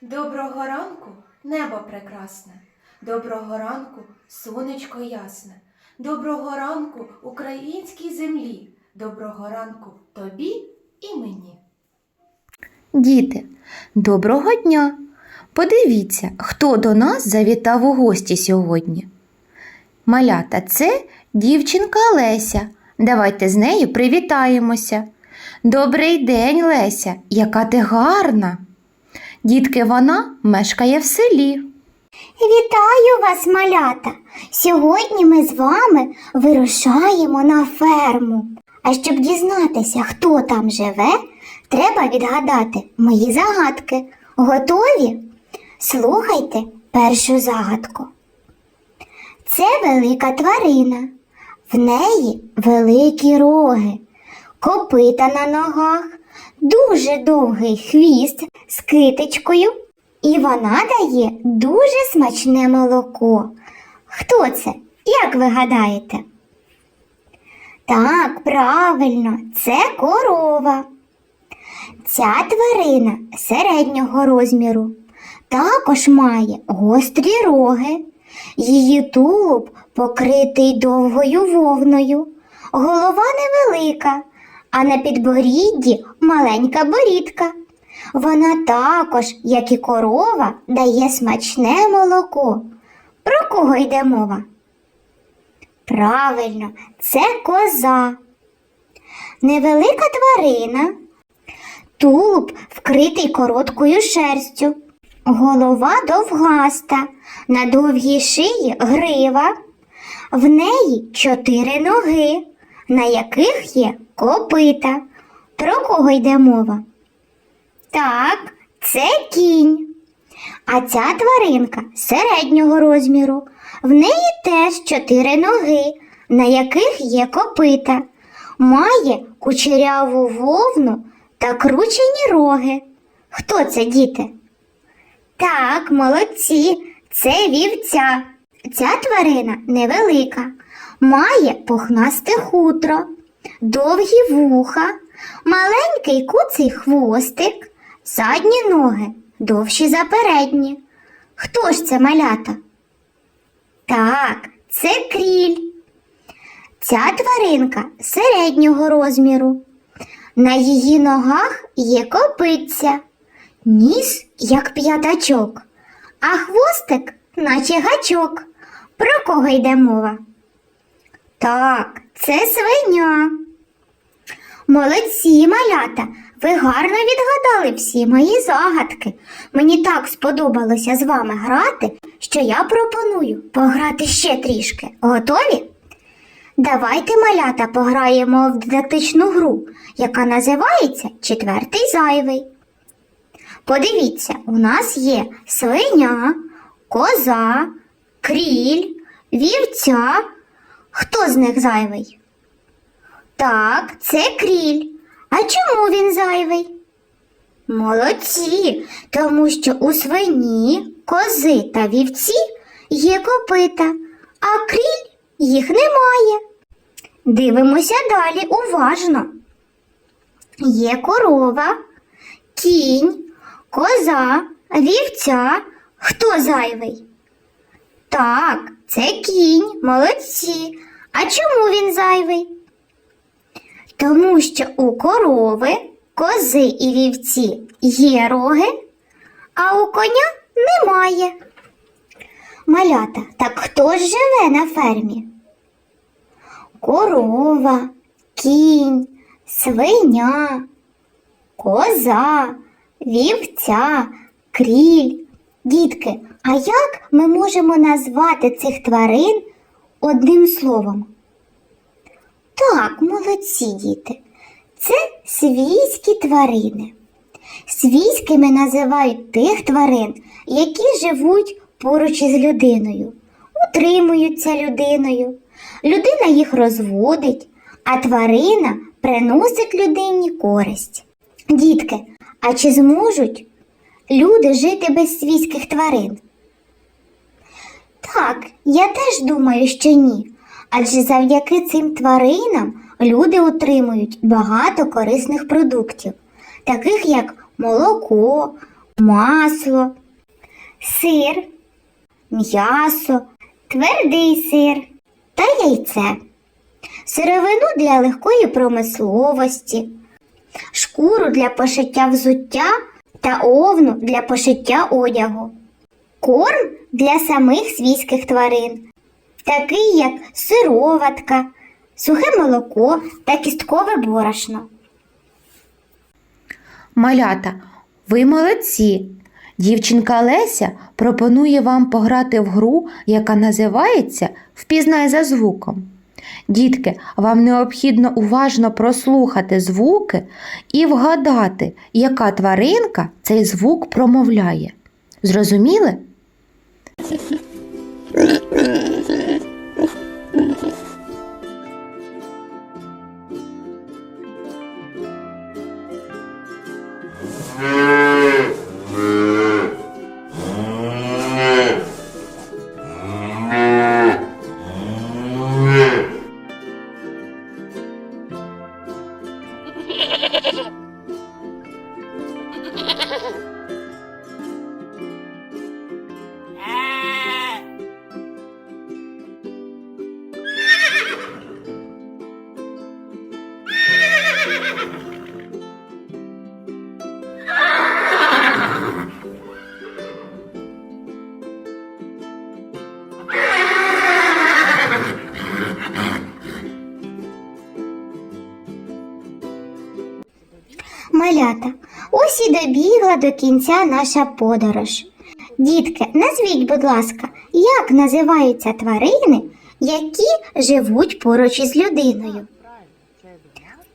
Доброго ранку, небо прекрасне, доброго ранку, сонечко ясне, доброго ранку українській землі, доброго ранку тобі і мені. Діти, доброго дня! Подивіться, хто до нас завітав у гості сьогодні. Малята, це дівчинка Леся. Давайте з нею привітаємося. Добрий день, Леся, яка ти гарна. Дітки, вона мешкає в селі. Вітаю вас, малята! Сьогодні ми з вами вирушаємо на ферму. А щоб дізнатися, хто там живе, треба відгадати мої загадки. Готові? Слухайте першу загадку. Це велика тварина. В неї великі роги, копита на ногах, дуже довгий хвіст з китичкою, і вона дає дуже смачне молоко. Хто це? Як ви гадаєте? Так, правильно, це корова. Ця тварина середнього розміру. Також має гострі роги. Її тулуб покритий довгою вовною. Голова невелика, а на підборідді маленька борідка. Вона також, як і корова, дає смачне молоко. Про кого йде мова? Правильно, це коза. Невелика тварина, тулуб вкритий короткою шерстю, голова довгаста, на довгій шиї грива, в неї чотири ноги, на яких є копита. Про кого йде мова? Так, це кінь. А ця тваринка середнього розміру. В неї теж чотири ноги, на яких є копита. Має кучеряву вовну та кручені роги. Хто це, діти? Так, молодці, це вівця. Ця тварина невелика, має пухнасте хутро, довгі вуха, маленький куций хвостик, задні ноги довші за передні. Хто ж це малята? Так, це кріль. Ця тваринка середнього розміру. На її ногах є копиця, ніс як п'ятачок, а хвостик, наче гачок. Про кого йде мова? Так, це свиня. Молодці, малята, ви гарно відгадали всі мої загадки. Мені так сподобалося з вами грати, що я пропоную пограти ще трішки. Готові? Давайте, малята, пограємо в дидактичну гру, яка називається Четвертий зайвий. Подивіться, у нас є свиня, коза, кріль, вівця. Хто з них зайвий? Так, це кріль. А чому він зайвий? Молодці, тому що у свині, кози та вівці є копита, а кріль їх немає. Дивимося далі уважно. Є корова, кінь, коза, вівця. Хто зайвий? Так, це кінь, молодці. А чому він зайвий? Тому що у корови, кози і вівці є роги, а у коня немає. Малята, так хто ж живе на фермі? Корова, кінь, свиня, коза, вівця, кріль. Дітки, а як ми можемо назвати цих тварин одним словом? Так, молодці діти. Це свійські тварини. Свійськими називають тих тварин, які живуть поруч із людиною, утримуються людиною. Людина їх розводить, а тварина приносить людині користь. Дітки, а чи зможуть люди жити без свійських тварин? Так, я теж думаю, що ні. Адже завдяки цим тваринам люди отримують багато корисних продуктів, таких як молоко, масло, сир, м'ясо, твердий сир та яйце, сировину для легкої промисловості, шкуру для пошиття взуття та овну для пошиття одягу, корм для самих свійських тварин, такий як сироватка, сухе молоко та кісткове борошно. Малята, ви молодці! Дівчинка Леся пропонує вам пограти в гру, яка називається Впізнай за звуком. Дітки, вам необхідно уважно прослухати звуки і вгадати, яка тваринка цей звук промовляє. Зрозуміли? Добігла до кінця наша подорож. Дітки, назвіть, будь ласка, як називаються тварини, які живуть поруч із людиною?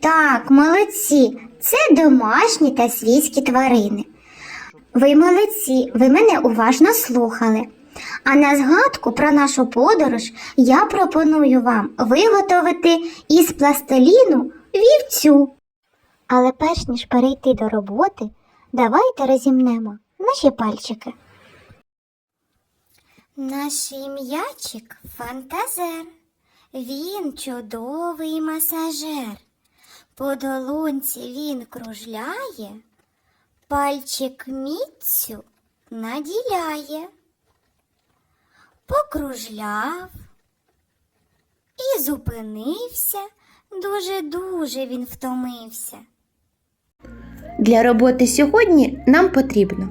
Так, молодці, це домашні та свійські тварини. Ви молодці, ви мене уважно слухали. А на згадку про нашу подорож я пропоную вам виготовити із пластиліну вівцю. Але перш ніж перейти до роботи, давайте розімнемо наші пальчики. Наш м'ячик фантазер. Він чудовий масажер. По долонці він кружляє, пальчик міцю наділяє. Покружляв і зупинився. Дуже-дуже він втомився. Для роботи сьогодні нам потрібно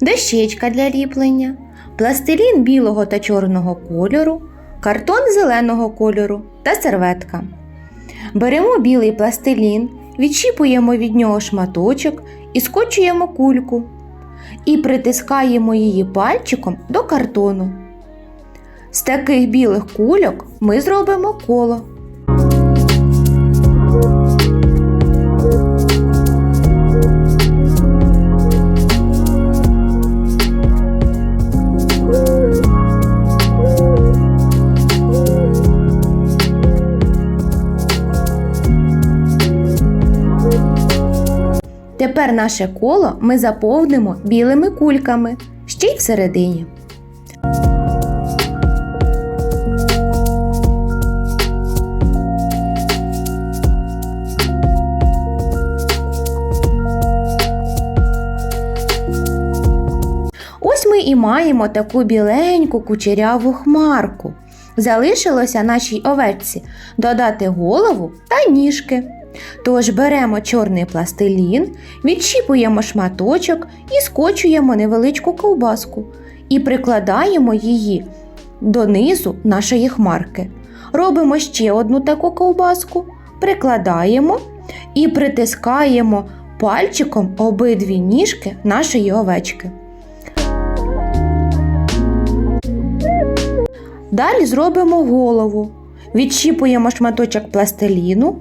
дощечка для ліплення, пластилін білого та чорного кольору, картон зеленого кольору та серветка. Беремо білий пластилін, відчіпуємо від нього шматочок і скочуємо кульку. І притискаємо її пальчиком до картону. З таких білих кульок ми зробимо коло. Тепер наше коло ми заповнимо білими кульками, ще й всередині. Ось ми і маємо таку біленьку кучеряву хмарку. Залишилося нашій овечці додати голову та ніжки. Тож беремо чорний пластилін, відщіпуємо шматочок і скочуємо невеличку ковбаску і прикладаємо її до низу нашої хмарки. Робимо ще одну таку ковбаску, прикладаємо і притискаємо пальчиком обидві ніжки нашої овечки. Далі зробимо голову. Відщіпуємо шматочок пластиліну,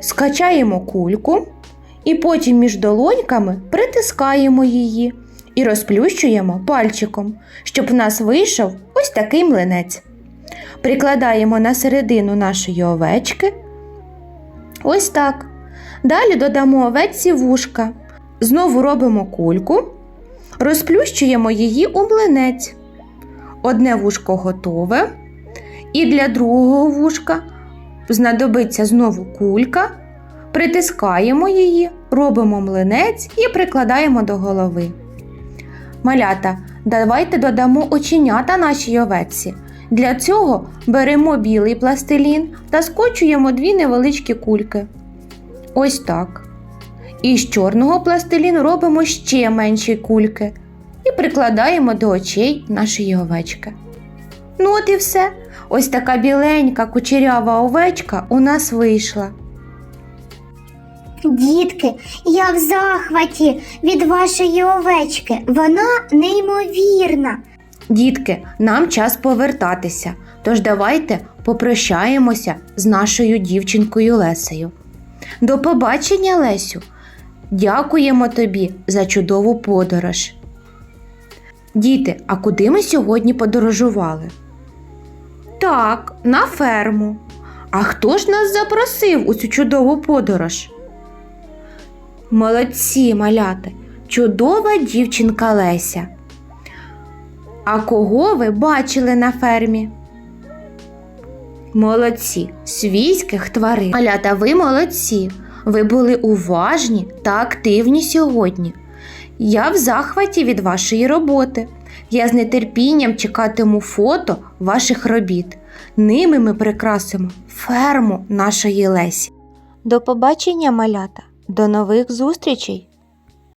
скачаємо кульку і потім між долоньками притискаємо її і розплющуємо пальчиком, щоб в нас вийшов ось такий млинець. Прикладаємо на середину нашої овечки. Ось так. Далі додамо овечці вушка. Знову робимо кульку, розплющуємо її у млинець. Одне вушко готове. І для другого вушка знадобиться знову кулька, притискаємо її, робимо млинець і прикладаємо до голови. Малята, давайте додамо оченята нашій овечці. Для цього беремо білий пластилін та скочуємо дві невеличкі кульки. Ось так. Із чорного пластиліну робимо ще менші кульки і прикладаємо до очей нашої овечки. Ну от і все. Ось така біленька кучерява овечка у нас вийшла. Дітки, я в захваті від вашої овечки. Вона неймовірна. Дітки, нам час повертатися, тож давайте попрощаємося з нашою дівчинкою Лесею. До побачення, Лесю! Дякуємо тобі за чудову подорож. Діти, а куди ми сьогодні подорожували? Так, на ферму. А хто ж нас запросив у цю чудову подорож? Молодці, маляти, чудова дівчинка Леся. А кого ви бачили на фермі? Молодці, свійських тварин. Малята, ви молодці. Ви були уважні та активні сьогодні. Я в захваті від вашої роботи. Я з нетерпінням чекатиму фото ваших робіт. Ними ми прикрасимо ферму нашої Лесі. До побачення, малята. До нових зустрічей!